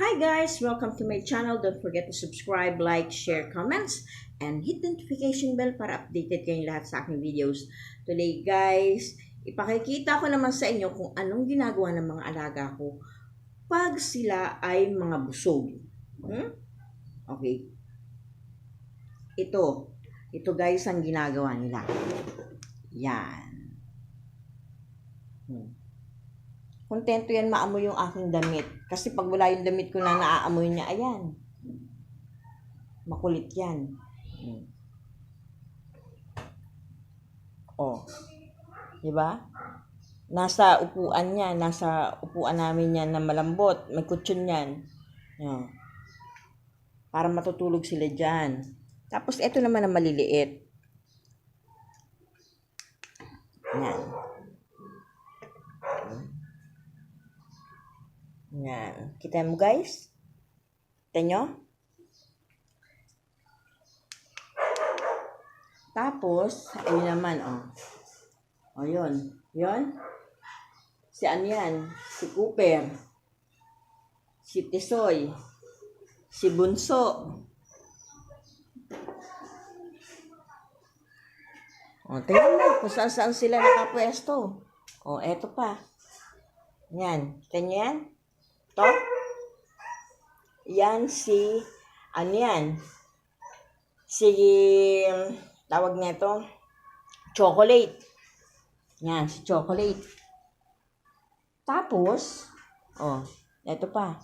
Hi guys! Welcome to my channel. Don't forget to subscribe, like, share, comments, and hit the notification bell para updated kayong lahat sa aking videos. Today guys, ipakikita ko naman sa inyo kung anong ginagawa ng mga alaga ko pag sila ay mga busog. Hmm? Okay. Ito. Ito guys ang ginagawa nila. Yan. Hmm. Kontento yan maamoy yung aking damit. Kasi pag wala yung damit ko na naaamoy niya, ayan. Makulit yan. Oh. Di ba? Nasa upuan niya, nasa upuan namin yan na malambot. May kutsyon yan. Yan. Para matutulog sila dyan. Tapos, ito naman ang maliliit. Yan. Yan. Kita mo guys? Kita nyo? Tapos, ayun naman, oh. O, yun. Yun. Si ano yan? Si Cooper. Si Tisoy. Si Bunso. O, tingnan mo kung saan saan sila nakapwesto. O, eto pa. Yan. Kita nyo yan? To? Yan si, ano yan? Si, tawag nito, chocolate. Yan, si chocolate. Tapos, oh, eto pa.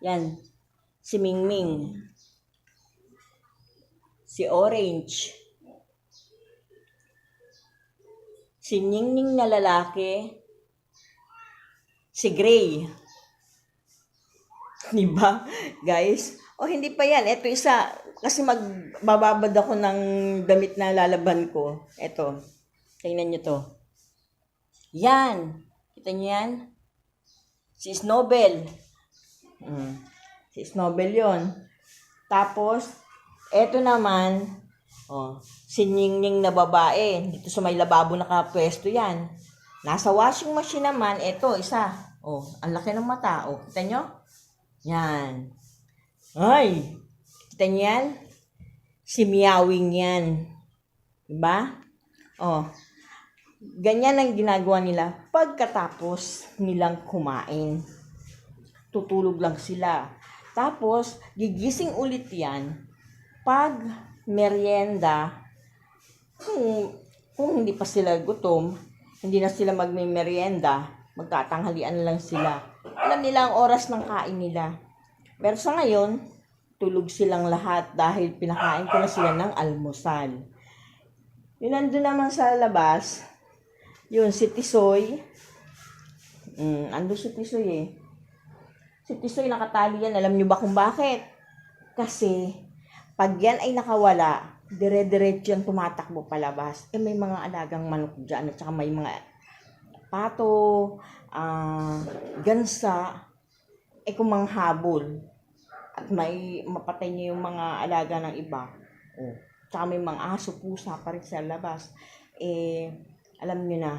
Yan, si Mingming. Si Orange. Si Ningning na lalaki. Si Gray. Diba, guys? O, hindi pa yan. Ito isa. Kasi magbababad ako ng damit na lalaban ko. Ito. Tingnan nyo to. Yan. Kita nyo yan? Si Snowbell. Mm. Si Snowbell yon. Tapos, eto naman, oh, si Ningning na babae. Dito sa may lababo nakapwesto yan. Nasa washing machine naman, eto, isa. Oh, ang laki ng mata. Oh, kita nyo? Yan. Ay! Kita nyo yan? Si Meowing yan. Diba? Oh. Ganyan ang ginagawa nila pagkatapos nilang kumain. Tutulog lang sila. Tapos, gigising ulit yan pag merienda, kung, kung hindi pa sila gutom, hindi na sila magme-merienda, magkatanghalian lang sila. Alam nila ang oras ng kain nila. Pero sa ngayon, tulog silang lahat dahil pinakain ko na sila ng almusal. Yun nandun naman sa labas, yun si Tisoy. Mm, ando si Tisoy eh. Si Tisoy nakatali yan. Alam niyo ba kung bakit? Kasi, pag yan ay nakawala, dire-diretso yan tumatakbo palabas. Eh, may mga alagang manok dyan. At saka may mga pato, ah, gansa, eh kung manghabol. At may mapatay niya yung mga alaga ng iba. Oh. Tsaka may mga aso, pusa pa rin sa labas. Eh, alam niyo na,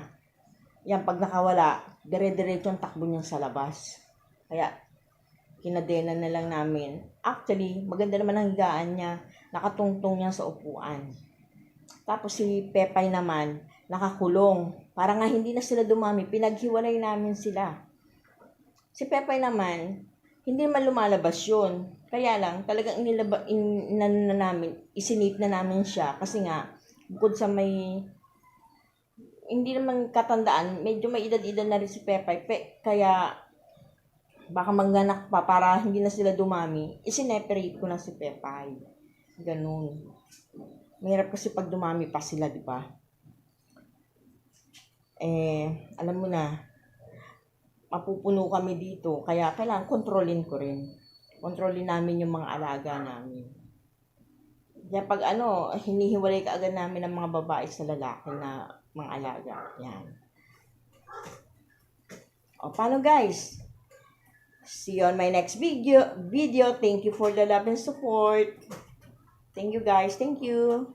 yan pag nakawala, dire-diretso ang takbo niya sa labas. Kaya, kinadena na lang namin. Actually, maganda naman ang higaan niya. Nakatungtong niya sa upuan. Tapos si Pepay naman, nakakulong. Para nga hindi na sila dumami, pinaghiwalay namin sila. Si Pepay naman, hindi naman lumalabas yun. Kaya lang, talagang inilaba, in, na, na namin, isinip na namin siya. Kasi nga, bukod sa may, hindi naman katandaan, medyo may edad-edad na rin si Pepay. Pe, kaya, baka mangganak pa para hindi na sila dumami, isineperate ko na si Pepay. Ganun. Mahirap kasi pag dumami pa sila, di ba? Eh, alam mo na, mapupuno kami dito, kaya kailangan kontrolin ko rin. Kontrolin namin yung mga alaga namin. Kaya pag ano, hinihiwalay ka agad namin ng mga babae sa lalaki na mga alaga. Yan. O, paano guys? See you on my next video. Video. Thank you for the love and support. Thank you guys. Thank you.